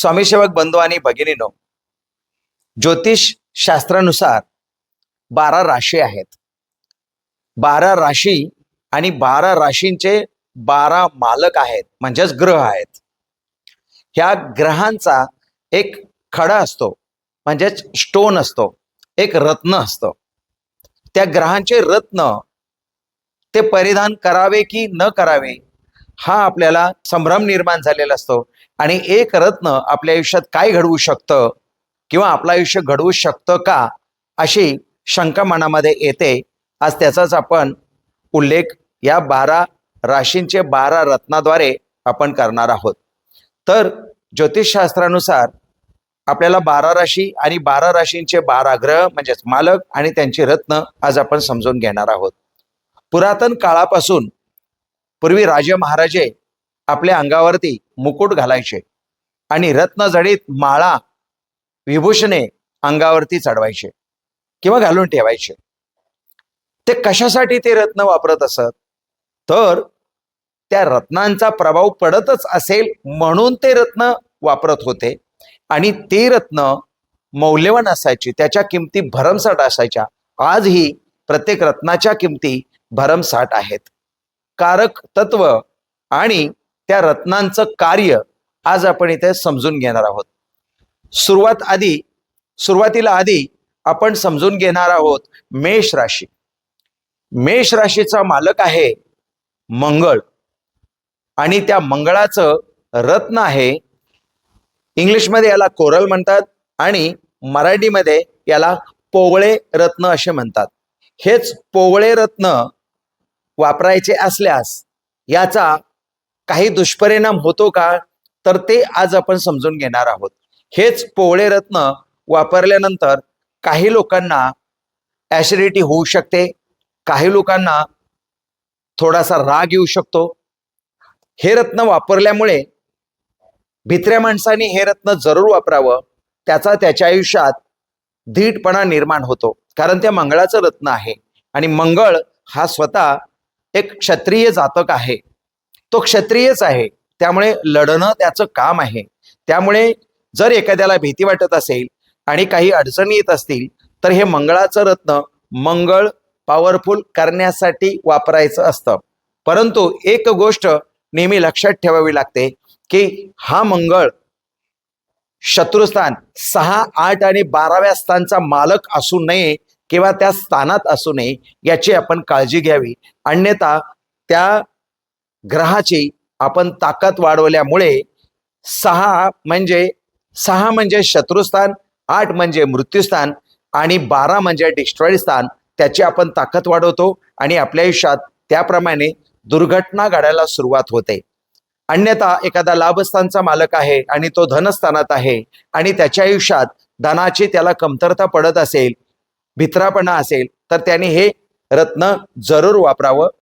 स्वामीसेवक बंधू आणि भगिनीनो ज्योतिष शास्त्रानुसार बारा राशी आहेत. बारा राशी आणि बारा राशींचे बारा मालक आहेत म्हणजेच ग्रह आहेत. ह्या ग्रहांचा एक खडा असतो म्हणजेच स्टोन असतो एक रत्न असतो. त्या ग्रहांचे रत्न ते परिधान करावे की न करावे? हा आपल्याला संभ्रम निर्माण झालेला असतो. आणि एक रत्न आपल्या आयुष्यात काय घडवू शकतं? किंवा आपलं आयुष्य घडवू शकतं का? अशी शंका मनामध्ये येते. आज त्याचाच आपण उल्लेख या बारा राशींचे बारा रत्नाद्वारे आपण करणार आहोत. तर ज्योतिषशास्त्रानुसार आपल्याला बारा राशी आणि बारा राशींचे बारा ग्रह म्हणजेच मालक आणि त्यांची रत्न आज आपण समजून घेणार आहोत. पुरातन काळापासून पूर्वी राजे महाराजे आपल्या अंगावरती मुकुट घालायचे आणि रत्नजडीत माळा विभूषणे अंगावरती चढवायचे किंवा घालून ठेवायचे. ते कशासाठी ते रत्न वापरत असत? तर त्या रत्नांचा प्रभाव पडतच असेल म्हणून ते रत्न वापरत होते आणि ते रत्न मौल्यवान असायचे त्याच्या किमती भरमसाठ असायच्या. आजही प्रत्येक रत्नाच्या किमती भरमसाठ आहेत. कारक तत्व आणि त्या रत्नांचं कार्य आज आपण इथे समजून घेणार आहोत. सुरुवात आधी सुरुवातीला आधी आपण समजून घेणार आहोत मेष राशी. मेष राशीचा मालक आहे मंगळ आणि त्या मंगळाचं रत्न आहे इंग्लिशमध्ये याला कोरल म्हणतात आणि मराठीमध्ये याला पोवळे रत्न असे म्हणतात. हेच पोवळे रत्न वापरायचे असल्यास याचा काही दुष्परिणाम होतो का? तर ते आज आपण समजून घेणार आहोत. हेच पोवळे रत्न वापरल्यानंतर काही लोकांना ॲसिडिटी होऊ शकते. काही लोकांना थोडासा राग येऊ शकतो. हे रत्न वापरल्यामुळे भित्र्या माणसाने हे रत्न जरूर वापरावं. त्याचा त्याच्या आयुष्यात धीटपणा निर्माण होतो. कारण त्या मंगळाचं रत्न आहे. आणि मंगळ हा स्वतः एक क्षत्रिय जातक आहे. तो क्षत्रियच आहे. त्यामुळे लढणं त्याचं काम आहे. त्यामुळे जर एखाद्याला भीती वाटत असेल आणि काही अडचणी येत असतील तर हे मंगळाचं रत्न मंगळ पॉवरफुल करण्यासाठी वापरायचं असतं. परंतु एक गोष्ट नेहमी लक्षात ठेवावी लागते की हा मंगळ शत्रुस्थान सहा आठ आणि बाराव्या स्थानचा मालक असू नये किंवा त्या स्थानात असू नये याची आपण काळजी घ्यावी. अन्यथा त्या ग्रहाची आपण ताकद वाढवल्यामुळे सहा म्हणजे सहा म्हणजे शत्रुस्थान आठ म्हणजे मृत्यूस्थान आणि बारा म्हणजे डिस्ट्रॉईड स्थान त्याची आपण ताकद वाढवतो आणि आपल्या आयुष्यात त्याप्रमाणे दुर्घटना घडायला सुरुवात होते. अन्यथा एखादा लाभस्थानचा मालक आहे आणि तो धनस्थानात आहे आणि त्याच्या आयुष्यात धनाची त्याला कमतरता पडत असेल भित्रापणा असेल तर त्याने हे रत्न जरूर वापरावं.